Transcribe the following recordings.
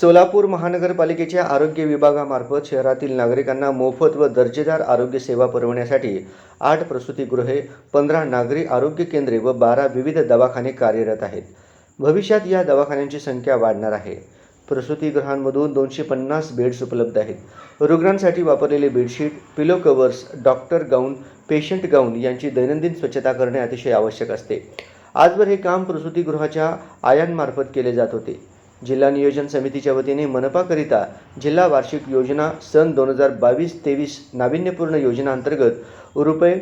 सोलापूर महानगरपालिकेच्या आरोग्य विभागामार्फत शहरातील नागरिकांना मोफत व दर्जेदार आरोग्य सेवा पुरवण्यासाठी आठ प्रसूतीगृहे पंधरा नागरी आरोग्य केंद्रे व बारा विविध दवाखाने कार्यरत आहेत. भविष्यात या दवाखान्यांची संख्या वाढणार आहे. प्रसूतीगृहांमधून दोनशे पन्नास बेड्स उपलब्ध आहेत. रुग्णांसाठी वापरलेले bedsheet pillow covers doctor gown patient gown यांची दैनंदिन स्वच्छता करणे अतिशय आवश्यक असते. आजवर हे काम प्रसूतीगृहाच्या आयांमार्फत केले जात होते. जिल्हा नियोजन समितीच्या वतीने मनपाकरिता जिल्हा वार्षिक योजना सन दोन हजार बावीस तेवीस नाविन्यपूर्ण योजनांतर्गत रुपये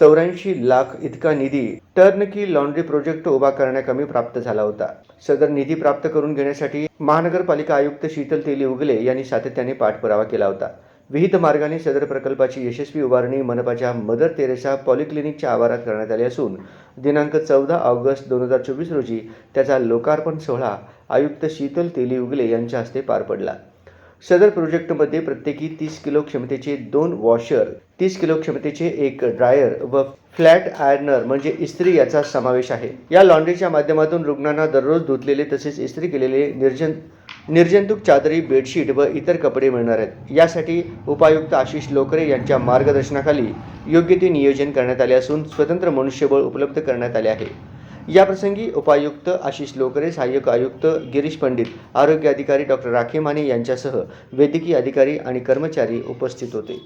चौऱ्याऐंशी लाख इतका निधी टर्नकी लॉन्ड्री प्रोजेक्ट उभा करण्याकमी प्राप्त झाला होता. सदर निधी प्राप्त करून घेण्यासाठी महानगरपालिका आयुक्त शीतल तेली उगले यांनी सातत्याने पाठपुरावा केला होता. विहित मार्गाने सदर प्रकल्पाची यशस्वी उभारणी मनपाच्या मदर तेरेसा पॉलिक्लिनिकच्या आवारात करण्यात आली असून दिनांक चौदा ऑगस्ट दोन हजार चोवीस रोजी त्याचा लोकार्पण सोहळा आयुक्त शीतल तेली उगले यांच्या हस्ते पार पडला. सदर प्रोजेक्टमध्ये प्रत्येकी तीस किलो क्षमतेचे दोन वॉशर तीस किलो क्षमतेचे एक ड्रायर व फ्लॅट आयर्नर म्हणजे इस्त्री याचा समावेश आहे. या लॉन्ड्रीच्या माध्यमातून रुग्णांना दररोज धुतलेले तसेच इस्त्री केलेले निर्जन निर्जंतुक चादरी बेडशीट व इतर कपडे मिळणार आहेत. यासाठी उपायुक्त आशिष लोकरे यांच्या मार्गदर्शनाखाली योग्य ते नियोजन करण्यात आले असून स्वतंत्र मनुष्यबळ उपलब्ध करण्यात आले आहे. याप्रसंगी उपायुक्त आशिष लोकरे सहाय्यक आयुक्त गिरीश पंडित आरोग्य अधिकारी डॉक्टर राखी माने यांच्यासह वैद्यकीय अधिकारी आणि कर्मचारी उपस्थित होते.